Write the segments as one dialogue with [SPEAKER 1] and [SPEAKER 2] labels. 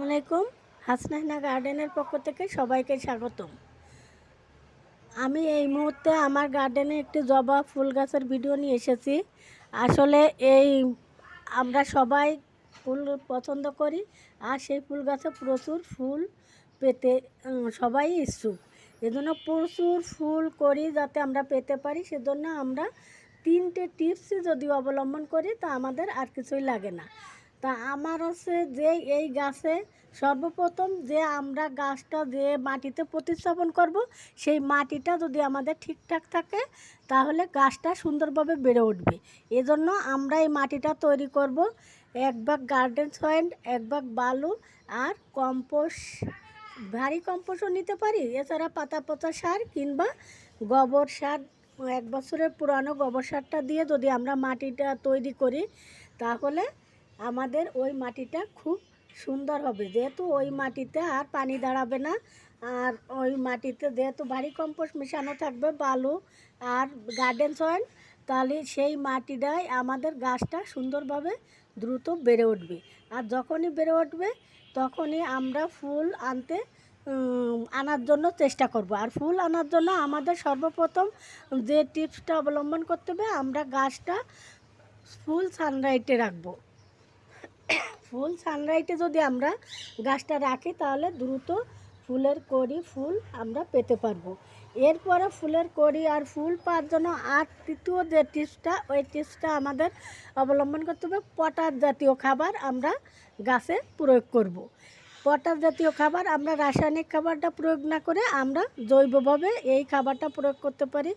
[SPEAKER 1] আসসালামু আলাইকুম। হাসনাহিনা গার্ডেনের পক্ষ থেকে সবাইকে স্বাগতম। আমি এই মুহূর্তে আমার গার্ডেনে একটি জবা ফুল গাছের ভিডিও নিয়ে এসেছি। আসলে এই আমরা সবাই ফুল পছন্দ করি, আর সেই ফুল গাছে প্রচুর ফুল পেতে সবাই ইচ্ছুক। এজন্য প্রচুর ফুল করি যাতে আমরা পেতে পারি। সেজন্য আমরা তিনটে টিপস যদি অবলম্বন করি, তা আমাদের আর কিছুই লাগে না। তা আমার হচ্ছে যে এই গাছে সর্বপ্রথম যে আমরা গাছটা যে মাটিতে প্রতিস্থাপন করব, সেই মাটিটা যদি আমাদের ঠিকঠাক থাকে, তাহলে গাছটা সুন্দরভাবে বেড়ে উঠবে। এজন্য আমরা এই মাটিটা তৈরি করব। এক ভাগ গার্ডেন সয়েল এক ভাগ বালু আর কম্পোস্ট ভারী কম্পোস্টও নিতে পারি, এছাড়া পাতা পচা সার কিংবা গোবর সার। এক বছরের পুরানো গোবর সারটা দিয়ে যদি আমরা মাটিটা তৈরি করি, তাহলে আমাদের ওই মাটিটা খুব সুন্দর হবে। যেহেতু ওই মাটিতে আর পানি দাঁড়াবে না, আর ওই মাটিতে যেহেতু বাড়ি কম্পোস্ট মেশানো থাকবে, বালু আর গার্ডেন সয়েল, তাহলে সেই মাটিটাই আমাদের গাছটা সুন্দরভাবে দ্রুত বেড়ে উঠবে। আর যখনই বেড়ে উঠবে, তখনই আমরা ফুল আনতে আনার জন্য চেষ্টা করব। আর ফুল আনার জন্য আমাদের সর্বপ্রথম যে টিপসটা অবলম্বন করতে হবে, আমরা গাছটা ফুল সানরাইটে রাখব। ফুল সানরাইটে যদি আমরা গাছটা রাখি, তাহলে দ্রুত ফুলের কড়ি ফুল আমরা পেতে পারব এরপরে ফুলের কড়ি আর ফুল পাওয়ার জন্য আর তৃতীয় যে টিপসটা, ওই টিপসটা আমাদের অবলম্বন করতে হবে, পটাশ জাতীয় খাবার আমরা গাছে প্রয়োগ করব। পটাশ জাতীয় খাবার আমরা রাসায়নিক খাবারটা প্রয়োগ না করে আমরা জৈবভাবে এই খাবারটা প্রয়োগ করতে পারি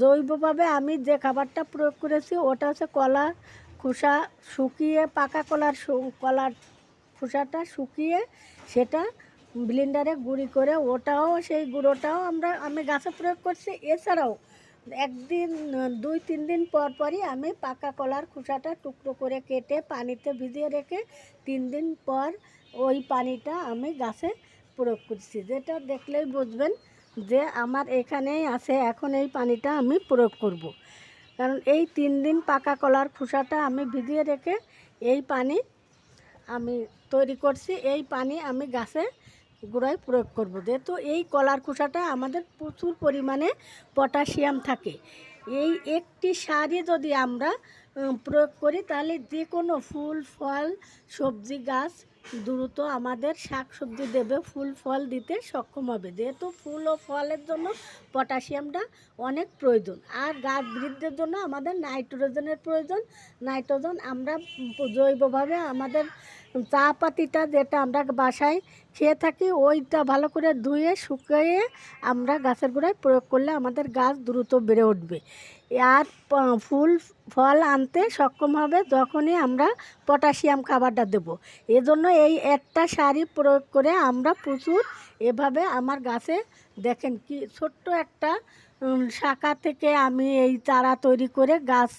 [SPEAKER 1] জৈবভাবে আমি যে খাবারটা প্রয়োগ করেছি, ওটা হচ্ছে কলা খোসা শুকিয়ে পাকা কলার কলার খোসাটা শুকিয়ে সেটা ব্লেন্ডারে গুঁড়ি করে ওটাও, সেই গুঁড়োটাও আমরা, আমি গাছে প্রয়োগ করছি এছাড়াও একদিন, দুই, তিন দিন পর পরই আমি পাকা কলার খোসাটা টুকরো করে কেটে পানিতে ভিজিয়ে রেখে তিন দিন পর ওই পানিটা আমি গাছে প্রয়োগ করছি যেটা দেখলেই বুঝবেন যে আমার এখানেই আছে, এখন এই পানিটা আমি প্রয়োগ করব। কারণ এই তিন দিন পাকা কলার খোসাটা আমি ভিজিয়ে রেখে এই পানি আমি তৈরি করছি। এই পানি আমি গাছে গোড়ায় প্রয়োগ করব। যেহেতু এই কলার খোসাটা আমাদের প্রচুর পরিমাণে পটাশিয়াম থাকে। এই একটি সারই যদি আমরা প্রয়োগ করি, তাহলে যে কোনো ফুল, ফল, সবজি, গাছ দ্রুত আমাদের শাক সবজি দেবে, ফুল ফল দিতে সক্ষম হবে। যেহেতু ফুল ও ফলের জন্য পটাশিয়ামটা অনেক প্রয়োজন। আর গাছ বৃদ্ধির জন্য আমাদের নাইট্রোজেনের প্রয়োজন। নাইট্রোজেন আমরা জৈবভাবে আমাদের চা পাতিটা যেটা আমরা বাসায় খেয়ে থাকি, ওইটা ভালো করে ধুয়ে, শুকিয়ে আমরা গাছের গোড়ায় প্রয়োগ করলে আমাদের গাছ দ্রুত বেড়ে উঠবে। আর ফুল ফল আনতে সক্ষম হবে যখনই আমরা পটাশিয়াম খাবারটা দেবো। এজন্য এই একটা সারই প্রয়োগ করে আমরা প্রচুর এভাবে আমার গাছে দেখেন কি ছোট্ট একটা শাখা থেকে আমি এই চারা তৈরি করে গাছ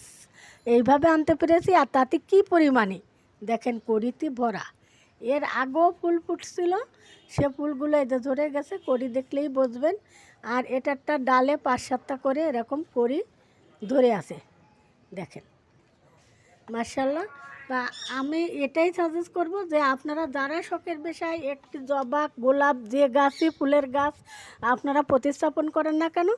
[SPEAKER 1] এইভাবে আনতে পেরেছি। আর তাতে কী পরিমাণে? দেখেন কড়িতে ভরা। এর আগেও ফুল ফুটছিল, সে ফুলগুলো যে ধরে গেছে কড়ি দেখলেই বুঝবেন। আর এটা একটা ডালে পাঁচ করে এরকম করি ধরে আছে। দেখেন মার্শাল্লাহ বা আমি এটাই সাজেস্ট করব যে আপনারা যারা শখের বিষয়, একটি জবা, গোলাপ, যে গাছই ফুলের গাছ আপনারা প্রতিস্থাপন করেন না কেন,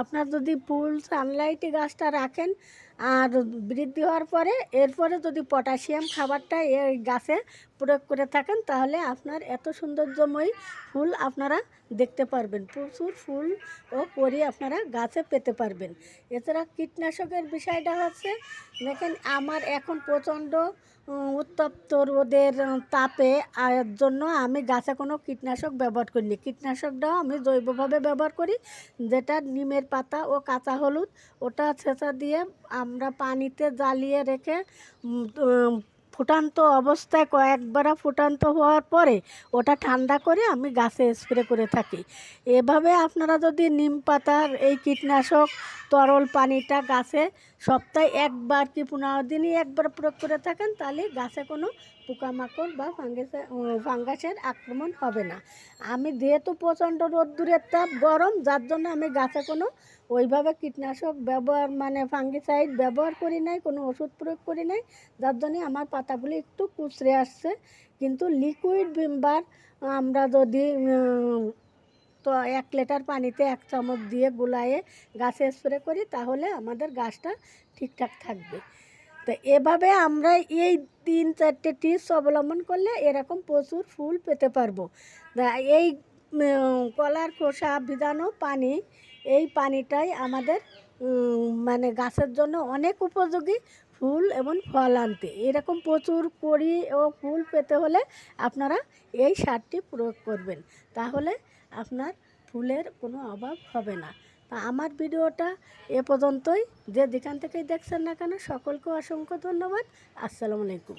[SPEAKER 1] আপনার যদি ফুল সানলাইটে গাছটা রাখেন আর বৃদ্ধি হওয়ার পরে, এরপরে যদি পটাশিয়াম খাবারটা এই গাছে প্রয়োগ করে থাকেন, তাহলে আপনার এত সৌন্দর্যময় ফুল আপনারা দেখতে পারবেন। প্রচুর ফুল ও করি আপনারা গাছে পেতে পারবেন। এছাড়া কীটনাশকের বিষয়টা হচ্ছে, দেখেন আমার এখন প্রচণ্ড উত্তপ্ত রোদের তাপে, আর জন্য আমি গাছে কোনো কীটনাশক ব্যবহার করিনি। কীটনাশকটাও আমি জৈবভাবে ব্যবহার করি, যেটা নিমের পাতা ও কাঁচা হলুদ, ওটা ছেঁচা দিয়ে আমরা পানিতে জ্বালিয়ে রেখে ফুটান্ত অবস্থায় কয়েকবার ফুটান্ত হওয়ার পরে ওটা ঠান্ডা করে আমি গাছে স্প্রে করে থাকি। এভাবে আপনারা যদি নিম পাতার এই কীটনাশক, তরল পানিটা গাছে সপ্তাহে একবার কি পনেরো দিনই একবার প্রয়োগ করে থাকেন, তাহলে গাছে কোনো পোকামাকড় বা ফাঙ্গাসের ফাঙ্গাসের আক্রমণ হবে না। আমি যেহেতু প্রচণ্ড রোদ্দুরের তাপ গরম, যার জন্য আমি গাছে কোনো ওইভাবে কীটনাশক ব্যবহার মানে ফাঙ্গিসাইড ব্যবহার করি নাই, কোনো ওষুধ প্রয়োগ করি নাই, যার জন্যে আমার পাতাগুলি একটু কুচড়ে আসছে। কিন্তু লিকুইড ভিমবার আমরা যদি তো এক লিটার পানিতে এক চামচ দিয়ে গুলায়ে গাছে স্প্রে করি, তাহলে আমাদের গাছটা ঠিকঠাক থাকবে। তো এভাবে আমরা এই তিন চারটে টিপস অবলম্বন করলে এরকম প্রচুর ফুল পেতে পারব। এই কলার খোসা ভিজানো পানি, এই পানিটাই আমাদের মানে গাছের জন্য অনেক উপযোগী ফুল এবং ফল আনতে। এরকম প্রচুর কড়ি ও ফুল পেতে হলে আপনারা এই সারটি প্রয়োগ করবেন। তাহলে আপনার ফুলের কোনো অভাব হবে না। তা আমার ভিডিওটা এ পর্যন্তই। যে যেখান থেকেই দেখছেন না কেন, সকলকে অসংখ্য ধন্যবাদ। আসসালামু আলাইকুম।